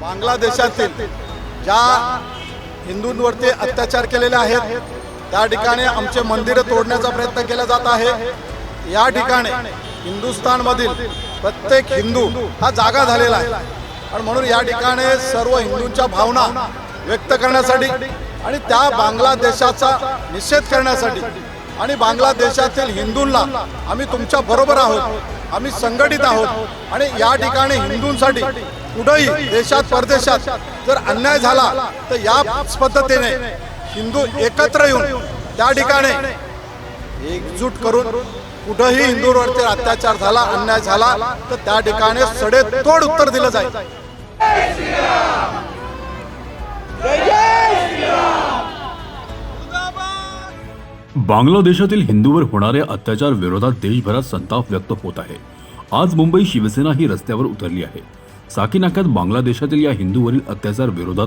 बांगलादेशातील ज्या हिंदूंवरती अत्याचार केलेले आहेत त्या ठिकाणी आमचे मंदिरं तोडण्याचा प्रयत्न केला जात आहे. या ठिकाणी हिंदुस्थानमधील प्रत्येक हिंदू हा जागा झालेला आहे. आणि म्हणून या ठिकाणी सर्व हिंदूंच्या भावना व्यक्त करण्यासाठी आणि त्या बांगलादेशाचा निषेध करण्यासाठी आणि बांगलादेशातील हिंदूंना आम्ही तुमच्या बरोबर आहोत आम्ही संघटित आहोत आणि या ठिकाणी हिंदूंसाठी कुठंही देशात परदेशात जर अन्याय झाला तर याच पद्धतीने हिंदू एकत्र येऊन त्या ठिकाणी एकजूट करून कुठंही हिंदूंवरती अत्याचार झाला अन्याय झाला तर त्या ठिकाणी सडेतोड उत्तर दिलं जाईल. बांगलादेशातील हिंदूवर होणाऱ्या अत्याचार विरोधात देशभरात संताप व्यक्त होत आहे. आज मुंबई शिवसेना ही रस्त्यावर उतरली आहे. साकीनाक्यात बांगलादेशातील या हिंदूवरील अत्याचार विरोधात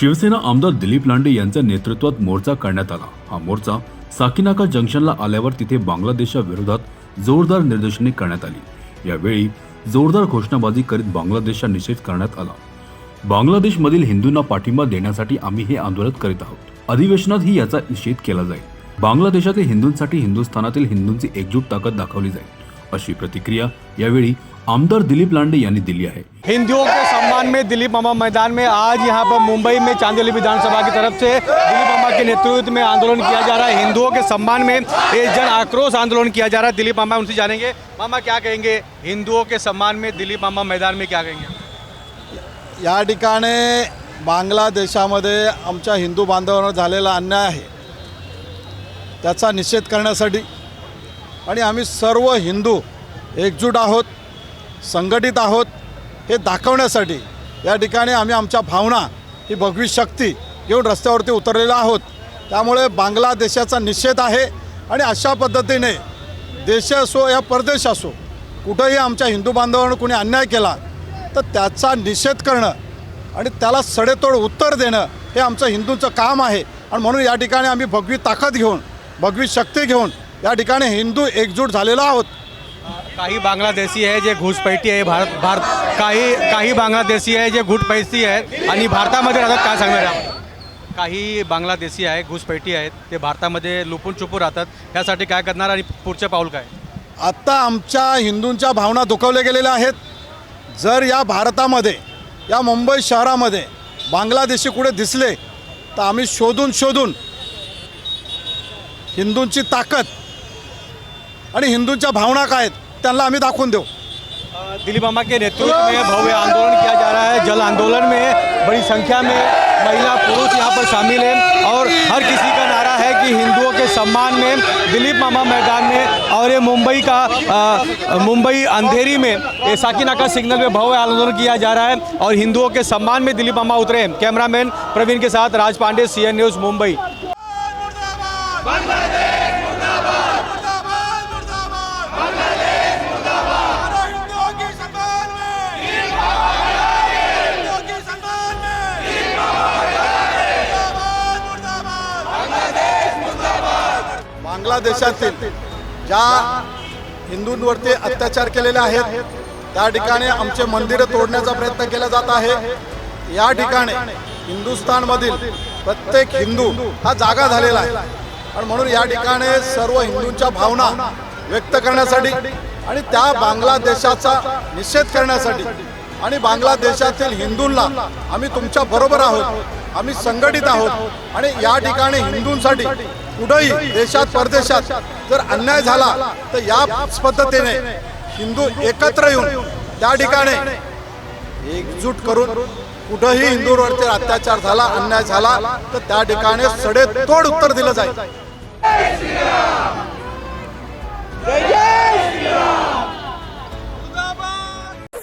शिवसेना आमदार दिलीप लांडे यांच्या नेतृत्वात मोर्चा काढण्यात आला. हा मोर्चा साकीनाका जंक्शनला आल्यावर तिथे बांगलादेशच्या विरोधात जोरदार निदर्शने करण्यात आली. यावेळी जोरदार घोषणाबाजी करीत बांगलादेशचा निषेध करण्यात आला. बांगलादेशमधील हिंदूंना पाठिंबा देण्यासाठी आम्ही हे आंदोलन करीत आहोत. अधिवेशनातही याचा निषेध केला जाईल. बांगलादेशातील हिंदूंसाठी हिंदुस्थानातील हिंदूंची एकजूट ताकद दाखवली जाईल अशी प्रतिक्रिया यावेळी आमदार दिलीप लांडे यांनी दिली आहे. हिंदुओं के सम्मान में दिलीप मामा मैदान में आज यहाँ पर मुंबई में चांदोली विधानसभा की तरफ से दिलीप मामा के नेतृत्व में आंदोलन किया जा रहा है। हिंदुओं के सम्मान में ये जन आक्रोश आंदोलन किया जा रहा है। दिलीप मामा उनसे जानेंगे। मामा क्या कहेंगे? हिंदुओं के सम्मान में दिलीप मामा मैदान में क्या कहेंगे? या ठिकाणी बांगलादेशामध्ये आमच्या हिंदू बांधवांवर झालेला अन्याय आहे. त्याचा निषेध करण्यासाठी आणि आम्ही सर्व हिंदू एकजूट आहोत संघटित आहोत हे दाखवण्यासाठी या ठिकाणी आम्ही आमच्या भावना ही भगवी शक्ती घेऊन रस्त्यावरती उतरलेलो आहोत. त्यामुळे बांगलादेशाचा निषेध आहे आणि अशा पद्धतीने देश असो या परदेश असो कुठंही आमच्या हिंदू बांधवांवर कोणी अन्याय केला तर त्याचा निषेध करणं आणि त्याला सडेतोड उत्तर देणं हे आमचं हिंदूंचं काम आहे. आणि म्हणून या ठिकाणी आम्ही भगवी ताकद घेऊन भगवी शक्ती घेऊन या ठिकाणी हिंदू एकजूट झालेलो आहोत. काही बांगलादेशी आहे जे घुसपैठी आहे भारत भारत काही काही बांगलादेशी आहे जे घुटपैसी आहेत आणि भारतामध्ये राहतात काय सांगणार आपण? काही बांगलादेशी आहे घुसपैठी आहेत ते भारतामध्ये लुपून चुपून राहतात. त्यासाठी काय करणार आणि पुढचं पाऊल काय? आत्ता आमच्या हिंदूंच्या भावना दुखवल्या गेलेल्या आहेत. जर या भारतामध्ये या मुंबई शहरामध्ये बांगलादेशी कुठे दिसले तर आम्ही शोधून शोधून हिंदूंची ताकद आणि हिंदूंच्या भावना काय आहेत त्यांना आम्ही दाखवून देऊ. दिलीप मामा के नेतृत्व में भव्य आंदोलन किया जा रहा है। जल आंदोलन में बड़ी संख्या में महिला पुरुष यहाँ पर शामिल हैं और हर किसी का नारा है। सम्मान में दिलीप मामा मैदान में और ये मुंबई का मुंबई अंधेरी में ये साकीनाका सिग्नल में भव्य आंदोलन किया जा रहा है और हिंदुओं के सम्मान में दिलीप मामा उतरे। हैं कैमरामैन प्रवीण के साथ राज पांडे सी न्यूज़, मुंबई। बांगलादेशातील ज्या हिंदूंवरती अत्याचार केलेले आहेत त्या ठिकाणी आमचे मंदिरं तोडण्याचा प्रयत्न केला जात आहे. या ठिकाणी हिंदुस्थानमधील प्रत्येक हिंदू हा जागा झालेला आहे. आणि म्हणून या ठिकाणी सर्व हिंदूंच्या भावना व्यक्त करण्यासाठी आणि त्या बांगलादेशाचा निषेध करण्यासाठी आणि बांगलादेशातील हिंदूंना आम्ही तुमच्या बरोबर आहोत आम्ही संघटित आहोत आणि या ठिकाणी हिंदूंसाठी कुठंही देशात परदेशात जर अन्याय झाला तर याच पद्धतीने हिंदू एकत्र येऊन त्या ठिकाणी एकजूट करून कुठंही हिंदूंवरती अत्याचार झाला अन्याय झाला तर त्या ठिकाणी सडेतोड उत्तर दिलं जाईल.